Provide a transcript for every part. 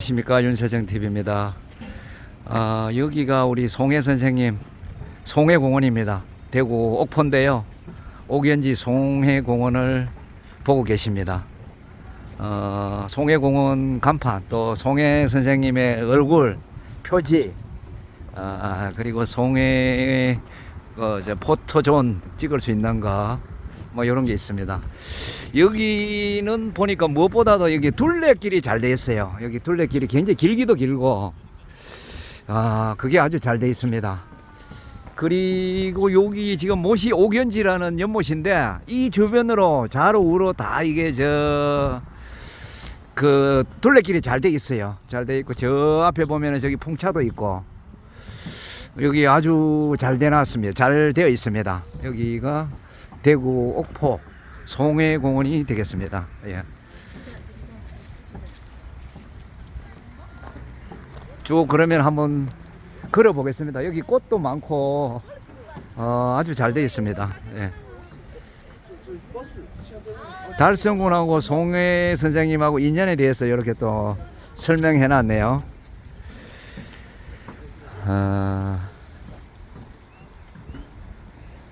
안녕하십니까 윤세정 TV입니다. 아, 여기가 우리 송혜 선생님 송혜공원입니다. 대구 옥포인데요. 옥연지 송혜공원을 보고 계십니다. 어, 송혜공원 간판 또 송혜 선생님의 얼굴 표지 아, 그리고 송혜 어, 포토존 찍을 수 있는가 뭐 이런 게 있습니다. 여기는 보니까 무엇보다도 여기 둘레길이 잘 돼 있어요. 여기 둘레길이 굉장히 길기도 길고, 아, 그게 아주 잘 돼 있습니다. 그리고 여기 지금 못이 옥연지라는 연못인데, 이 주변으로 좌로 우로 다 이게 저, 그 둘레길이 잘 돼 있어요. 잘 돼 있고, 저 앞에 보면은 저기 풍차도 있고, 여기 아주 잘 돼 놨습니다. 잘 되어 있습니다. 여기가 대구 옥포 송해공원이 되겠습니다. 예. 쭉 그러면 한번 걸어 보겠습니다. 여기 꽃도 많고 어, 아주 잘 되어 있습니다. 예. 달성군하고 송해 선생님하고 인연에 대해서 이렇게 또 설명해 놨네요. 아,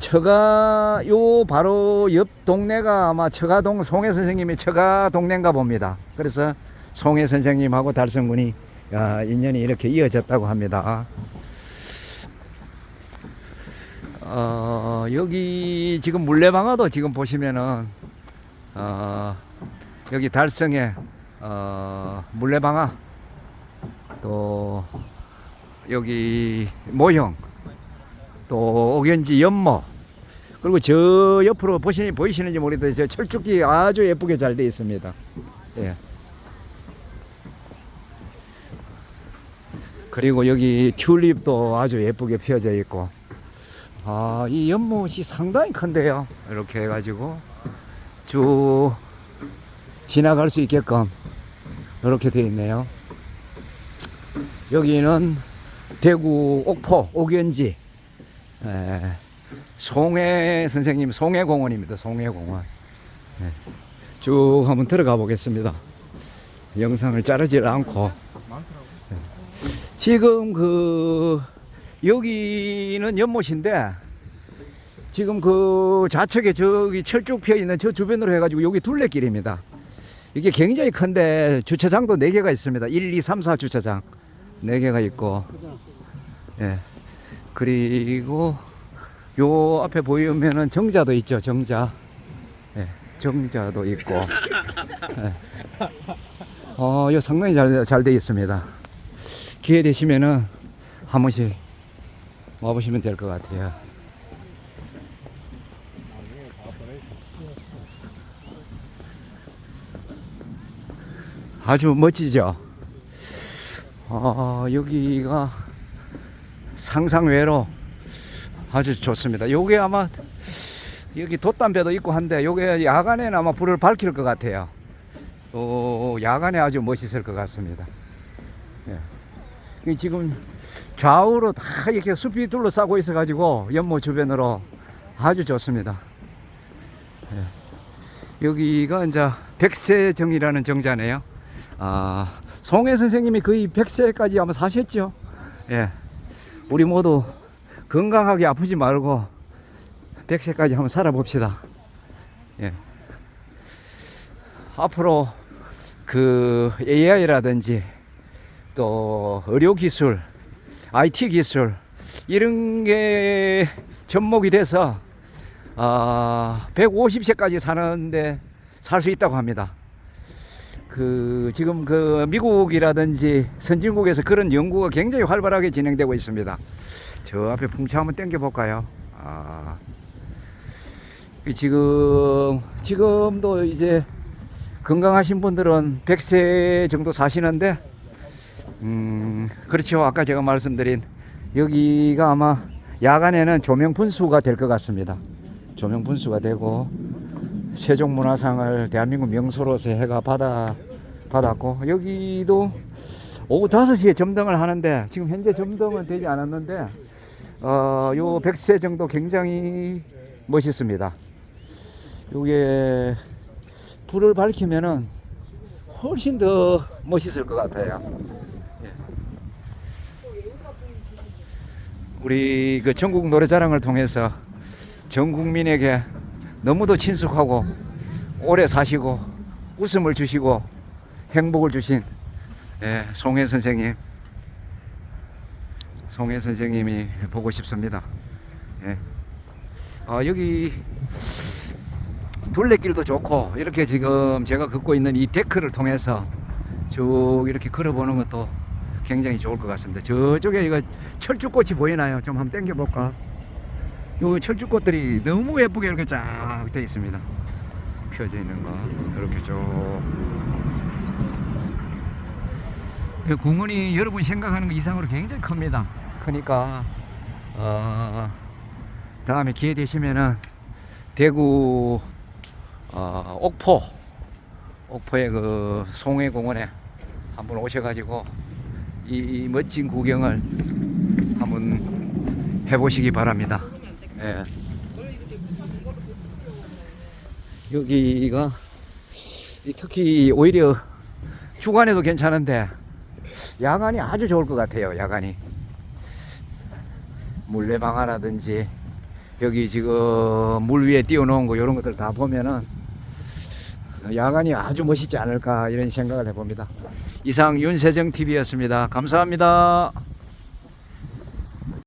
처가 요 바로 옆 동네가 아마 처가동 송해 선생님의 처가 동네인가 봅니다. 그래서 송해 선생님하고 달성군이 아, 인연이 이렇게 이어졌다고 합니다. 어, 여기 지금 물레방아도 지금 보시면은 어, 여기 달성에 어, 물레방아 또 여기 모형 또 옥연지 연못 그리고 저 옆으로 보시니 보이시는지 모르겠는데 저 철쭉기 아주 예쁘게 잘 되어 있습니다. 예. 그리고 여기 튤립도 아주 예쁘게 피어져 있고 아, 이 연못이 상당히 큰데요. 이렇게 해가지고 쭉 지나갈 수 있게끔 이렇게 되어 있네요. 여기는 대구 옥포 옥연지 에, 송해 선생님 송해 공원입니다. 송해 공원. 네. 쭉 한번 들어가 보겠습니다. 영상을 자르질 않고 네. 지금 그 여기는 연못인데 지금 그 좌측에 저기 철쭉 피어 있는 저 주변으로 해가지고 여기 둘레길입니다. 이게 굉장히 큰데 주차장도 4개가 있습니다. 1, 2, 3, 4 주차장 4개가 있고 예. 그리고 요 앞에 보이면은 정자도 있죠. 정자. 예. 정자도 있고. 예. 어, 요 상당히 잘, 잘 되어 있습니다. 기회 되시면은 한 번씩 와보시면 될 것 같아요. 아주 멋지죠? 어, 여기가 상상외로 아주 좋습니다. 요게 아마 여기 돛담배도 있고 한데 요게 야간에는 아마 불을 밝힐 것 같아요. 어, 야간에 아주 멋있을 것 같습니다. 예. 이 지금 좌우로 다 이렇게 숲이 둘러싸고 있어가지고 연못 주변으로 아주 좋습니다. 예. 여기가 이제 백세정이라는 정자네요. 아, 송혜 선생님이 거의 100세까지 아마 사셨죠. 예. 우리 모두 건강하게 아프지 말고 100세까지 한번 살아봅시다. 예. 앞으로 그 AI라든지 또 의료 기술, IT 기술 이런 게 접목이 돼서 아, 150세까지 사는데 살 수 있다고 합니다. 그 지금 그 미국이라든지 선진국에서 그런 연구가 굉장히 활발하게 진행되고 있습니다. 저 앞에 풍차 한번 당겨 볼까요? 아, 이 지금 지금도 이제 건강하신 분들은 100세 정도 사시는데, 음 그렇죠. 아까 제가 말씀드린 여기가 아마 야간에는 조명 분수가 될 것 같습니다. 조명 분수가 되고 세종문화상을 대한민국 명소로서 해가 받아 받았고 여기도 오후 5시에 점등을 하는데 지금 현재 점등은 되지 않았는데 어요 100세 정도 굉장히 멋있습니다. 요게 불을 밝히면은 훨씬 더 멋있을 것 같아요. 예. 우리 그 전국 노래자랑을 통해서 전 국민에게 너무도 친숙하고 오래 사시고 웃음을 주시고 행복을 주신 예, 송혜 선생님, 송혜 선생님이 보고 싶습니다. 예. 아, 여기 둘레길도 좋고 이렇게 지금 제가 걷고 있는 이 데크를 통해서 쭉 이렇게 걸어보는 것도 굉장히 좋을 것 같습니다. 저쪽에 이거 철쭉꽃이 보이나요? 좀 한번 당겨 볼까? 요 철쭉꽃들이 너무 예쁘게 이렇게 쫙돼 있습니다. 펴져 있는 거 이렇게 쭉. 이 공원이 여러분 생각하는 것 이상으로 굉장히 큽니다. 그러니까 어, 다음에 기회 되시면은 대구 어, 옥포 옥포의 그 송해공원에 한번 오셔가지고 이 멋진 구경을 한번 해보시기 바랍니다. 예. 여기가 이 특히 오히려 주간에도 괜찮은데 야간이 아주 좋을 것 같아요. 야간이 물레방아라든지 여기 지금 물 위에 띄워놓은 거 이런 것들 다 보면은 야간이 아주 멋있지 않을까 이런 생각을 해봅니다. 이상 윤세정 TV였습니다. 감사합니다.